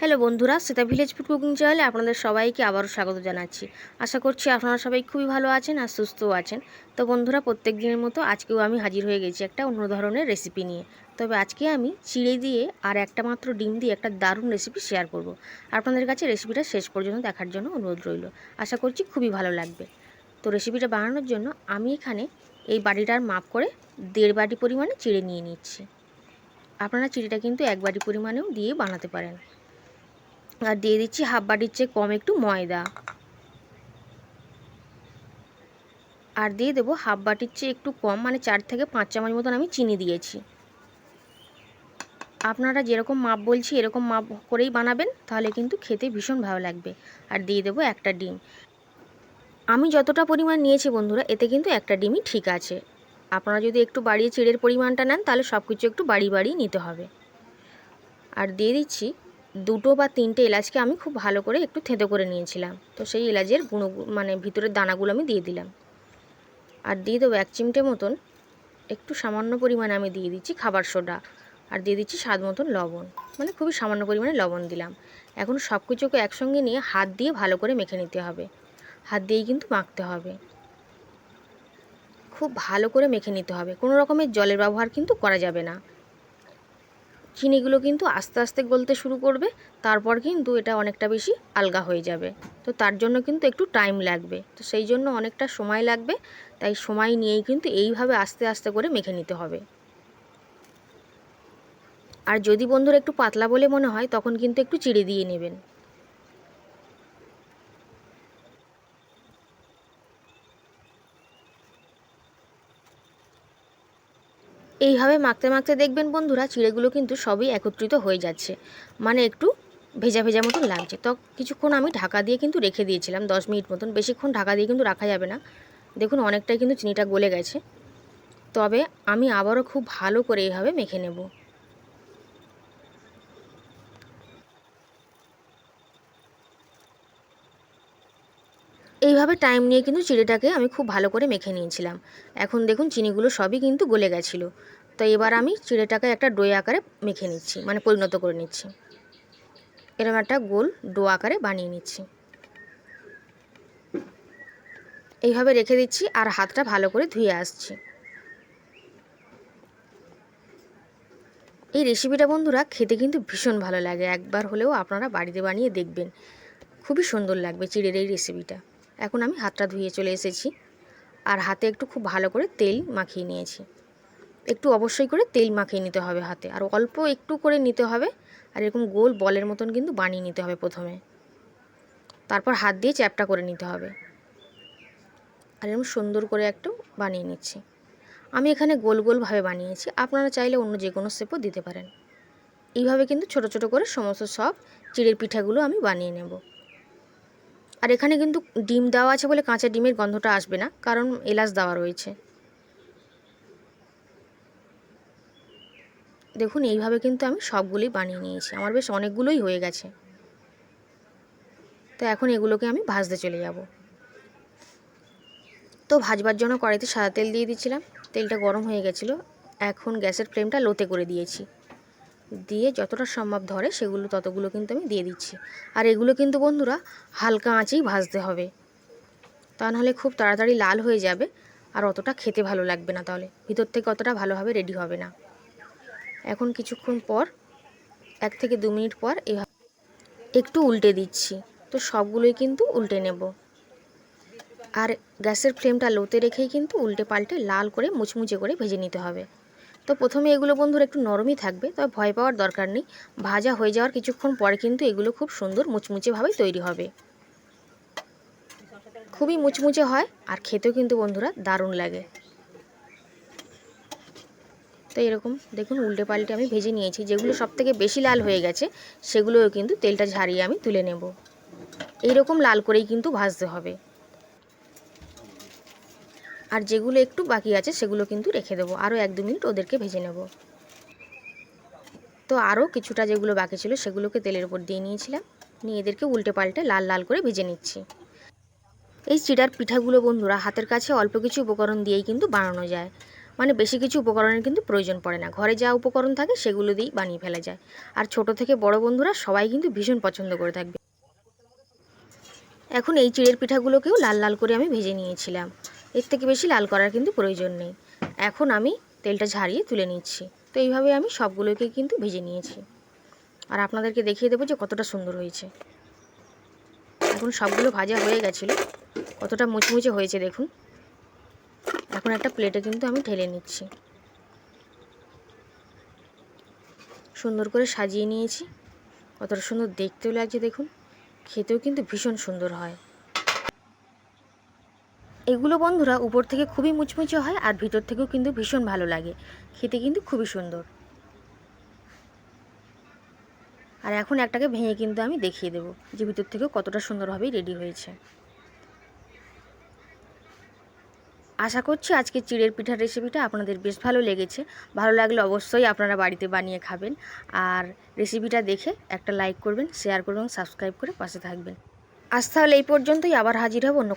Hello বন্ধুরা, Sita village food cooking চ্যানেলে আপনাদের সবাইকে আবারও স্বাগত জানাচ্ছি। আশা করছি আপনারা সবাই খুবই ভালো আছেন আর সুস্থও আছেন। তো বন্ধুরা, প্রত্যেক দিনের মতো আজকেও আমি হাজির হয়ে গেছি একটা অন্য ধরনের রেসিপি নিয়ে। তবে আজকে আমি চিড়ে দিয়ে আর একটা মাত্র ডিম দিয়ে একটা দারুণ রেসিপি শেয়ার করব। আপনাদের কাছে রেসিপিটা শেষ পর্যন্ত দেখার জন্য অনুরোধ রইল। আশা করছি খুবই ভালো লাগবে। তো রেসিপিটা বানানোর জন্য আমি এখানে এই বাটিটার মাপ করে দেড় বাটি পরিমাণে চিড়ে নিয়ে নিচ্ছি। আপনারা চিড়েটা কিন্তু এক বাটি পরিমাণেও দিয়ে বানাতে পারেন। আর দিয়ে দিচ্ছি হাফ বাটির চেয়ে কম একটু ময়দা। আর দিয়ে দেবো হাফ বাটির চেয়ে একটু কম মানে চার থেকে পাঁচ চামচ মতন আমি চিনি দিয়েছি। আপনারা যেরকম মাপ বলছি এরকম মাপ করেই বানাবেন, তাহলে কিন্তু খেতে ভীষণ ভালো লাগবে। আর দিয়ে দেবো একটা ডিম। আমি যতটা পরিমাণ নিয়েছি বন্ধুরা, এতে কিন্তু একটা ডিমই ঠিক আছে। আপনারা যদি একটু বাড়িয়ে চিড়ের পরিমাণটা নেন, তাহলে সব কিছু একটু বাড়ি বাড়িয়ে নিতে হবে। আর দিয়ে দিচ্ছি দুটো বা তিনটে এলাচকে আমি খুব ভালো করে একটু থেঁতো করে নিয়েছিলাম। তো সেই এলাচের গুঁড়ো মানে ভিতরের দানাগুলো আমি দিয়ে দিলাম। আর দিয়ে দেবো এক চিমটে মতন একটু সামান্য পরিমাণে আমি দিয়ে দিচ্ছি খাবার সোডা। আর দিয়ে দিচ্ছি স্বাদ মতন লবণ। মানে খুবই সামান্য পরিমাণে লবণ দিলাম। এখন সব কিছুকে একসঙ্গে নিয়ে হাত দিয়ে ভালো করে মেখে নিতে হবে। হাত দিয়েই কিন্তু মাখতে হবে। খুব ভালো করে মেখে নিতে হবে। কোনো রকমের জলের ব্যবহার কিন্তু করা যাবে না। চিনিগুলো কিন্তু আস্তে আস্তে গলতে শুরু করবে, তারপর কিন্তু এটা অনেকটা বেশি আলগা হয়ে যাবে। তো তার জন্য কিন্তু একটু টাইম লাগবে। তো সেই জন্য অনেকটা সময় লাগবে, তাই সময় নিয়েই কিন্তু এইভাবে আস্তে আস্তে করে মেখে নিতে হবে। আর যদি বন্ধুরা একটু পাতলা বলে মনে হয়, তখন কিন্তু একটু চিড়ে দিয়ে নেবেন। এইভাবে মাখতে মাখতে দেখবেন বন্ধুরা, চিড়েগুলো কিন্তু সবই একত্রিত হয়ে যাচ্ছে। মানে একটু ভেজা ভেজা মতন লাগছে। তো কিছুক্ষণ আমি ঢাকা দিয়ে কিন্তু রেখে দিয়েছিলাম, দশ মিনিট মতন। বেশিক্ষণ ঢাকা দিয়ে কিন্তু রাখা যাবে না। দেখুন, অনেকটাই কিন্তু চিনিটা গলে গেছে। তবে আমি আবারও খুব ভালো করে এইভাবে মেখে নেব। এইভাবে টাইম নিয়ে কিন্তু চিড়েটাকে আমি খুব ভালো করে মেখে নিয়েছিলাম। এখন দেখুন চিনিগুলো সবই কিন্তু গলে গেছিল। তো এবার আমি চিড়েটাকে একটা ডো আকারে মেখে নিচ্ছি মানে পরিণত করে নিচ্ছি। এরকম একটা গোল ডো আকারে বানিয়ে নিচ্ছি। এইভাবে রেখে দিচ্ছি আর হাতটা ভালো করে ধুয়ে আসছি। এই রেসিপিটা বন্ধুরা খেতে কিন্তু ভীষণ ভালো লাগে। একবার হলেও আপনারা বাড়িতে বানিয়ে দেখবেন। খুবই সুন্দর লাগবে চিড়ের এই রেসিপিটা এখন আমি হাতটা ধুয়ে চলে এসেছি। আর হাতে একটু খুব ভালো করে তেল মাখিয়ে নিয়েছি। একটু অবশ্যই করে তেল মাখিয়ে নিতে হবে হাতে। আর অল্প একটু করে নিতে হবে। আর এরকম গোল বলের মতন কিন্তু বানিয়ে নিতে হবে প্রথমে। তারপর হাত দিয়ে চ্যাপটা করে নিতে হবে। আর এরকম সুন্দর করে একটু বানিয়ে নিচ্ছি। আমি এখানে গোল গোলভাবে বানিয়েছি। আপনারা চাইলে অন্য যে কোনো শেপও দিতে পারেন। এইভাবে কিন্তু ছোট ছোট করে সমস্ত সব চিড়ের পিঠাগুলো আমি বানিয়ে নেব। আর এখানে কিন্তু ডিম দেওয়া আছে বলে কাঁচা ডিমের গন্ধটা আসবে না, কারণ এলাচ দেওয়া রয়েছে। দেখুন, এইভাবে কিন্তু আমি সবগুলোই বানিয়ে নিয়েছি। আমার বেশ অনেকগুলোই হয়ে গেছে। তো এখন এগুলোকে আমি ভাজতে চলে যাব। তো ভাজবার জন্য কড়াইতে সাদা তেল দিয়ে দিচ্ছিলাম তেলটা গরম হয়ে গেছিল। এখন গ্যাসের ফ্লেমটা লোতে করে দিয়েছি। দিয়ে যতটা সম্ভব ধরে সেগুলো ততগুলো কিন্তু আমি দিয়ে দিচ্ছি। আর এগুলো কিন্তু বন্ধুরা হালকা আঁচেই ভাজতে হবে। তা নাহলে খুব তাড়াতাড়ি লাল হয়ে যাবে আর অতটা খেতে ভালো লাগবে না তাহলে। ভিতর থেকে অতটা ভালোভাবে রেডি হবে না। এখন কিছুক্ষণ পর, এক থেকে দু মিনিট পর এভাবে একটু উল্টে দিচ্ছি। তো সবগুলোই কিন্তু উল্টে নেব। আর গ্যাসের ফ্লেমটা লোতে রেখেই কিন্তু উল্টে পাল্টে লাল করে মুচমুচে করে ভেজে নিতে হবে। তো প্রথমে এগুলো বন্ধুরা একটু নরমই থাকবে, তবে ভয় পাওয়ার দরকার নেই। ভাজা হয়ে যাওয়ার কিছুক্ষণ পরে কিন্তু এগুলো খুব সুন্দর মুচমুচেভাবেই তৈরি হবে। খুবই মুচমুচে হয় আর খেতেও কিন্তু বন্ধুরা দারুণ লাগে। তো এরকম দেখুন উল্টে পাল্টে আমি ভেজে নিয়েছি, যেগুলো সব থেকে বেশি লাল হয়ে গেছে, সেগুলোও কিন্তু তেলটা ঝারিয়ে আমি তুলে নেব। এইরকম লাল করেই কিন্তু ভাজতে হবে। আর যেগুলো একটু বাকি আছে, সেগুলো কিন্তু রেখে দেবো। আরও এক দু মিনিট ওদেরকে ভেজে নেব। তো আরও কিছুটা যেগুলো বাকি ছিল, সেগুলোকে তেলের উপর দিয়ে নিয়েছিলাম। নিয়ে এদেরকে উল্টে পাল্টে লাল লাল করে ভেজে নিচ্ছি। এই চিড়ার পিঠাগুলো বন্ধুরা, হাতের কাছে অল্প কিছু উপকরণ দিয়েই কিন্তু বানানো যায়। মানে বেশি কিছু উপকরণের কিন্তু প্রয়োজন পড়ে না। ঘরে যা উপকরণ থাকে, সেগুলো দিয়েই বানিয়ে ফেলা যায়। আর ছোট থেকে বড় বন্ধুরা, সবাই কিন্তু ভীষণ পছন্দ করে থাকবে। এখন এই চিড়ের পিঠাগুলোকেও লাল লাল করে আমি ভেজে নিয়েছিলাম। এর থেকে বেশি লাল করার কিন্তু প্রয়োজন নেই। এখন আমি তেলটা ঝারিয়ে তুলে নিচ্ছি। তো এইভাবে আমি সবগুলোকে কিন্তু ভেজে নিয়েছি। আর আপনাদেরকে দেখিয়ে দেবো যে কতটা সুন্দর হয়েছে। এখন সবগুলো ভাজা হয়ে গেছিল। কতটা মুচমুচে হয়েছে, দেখুন। এখন একটা প্লেটে কিন্তু আমি ঢেলে নিচ্ছি। সুন্দর করে সাজিয়ে নিয়েছি। কতটা সুন্দর দেখতেও লাগছে, দেখুন। খেতেও কিন্তু ভীষণ সুন্দর হয়। এগুলো বন্ধুরা উপর থেকে খুবই মুচমুচে হয় আর ভিতর থেকেও কিন্তু ভীষণ ভালো লাগে। খেতে কিন্তু খুবই সুন্দর। আর এখন একটাকে ভেঙে কিন্তু আমি দেখিয়ে দেবো যে ভিতর থেকেও কতটা সুন্দরভাবেই রেডি হয়েছে। আশা করছি আজকে চিড়ের পিঠার রেসিপিটা আপনাদের বেশ ভালো লেগেছে। ভালো লাগলে অবশ্যই আপনারা বাড়িতে বানিয়ে খাবেন। আর রেসিপিটা দেখে একটা লাইক করবেন শেয়ার করবেন সাবস্ক্রাইব করে পাশে থাকবেন। আজ তাহলে এই পর্যন্তই। আবার হাজির হব অন্য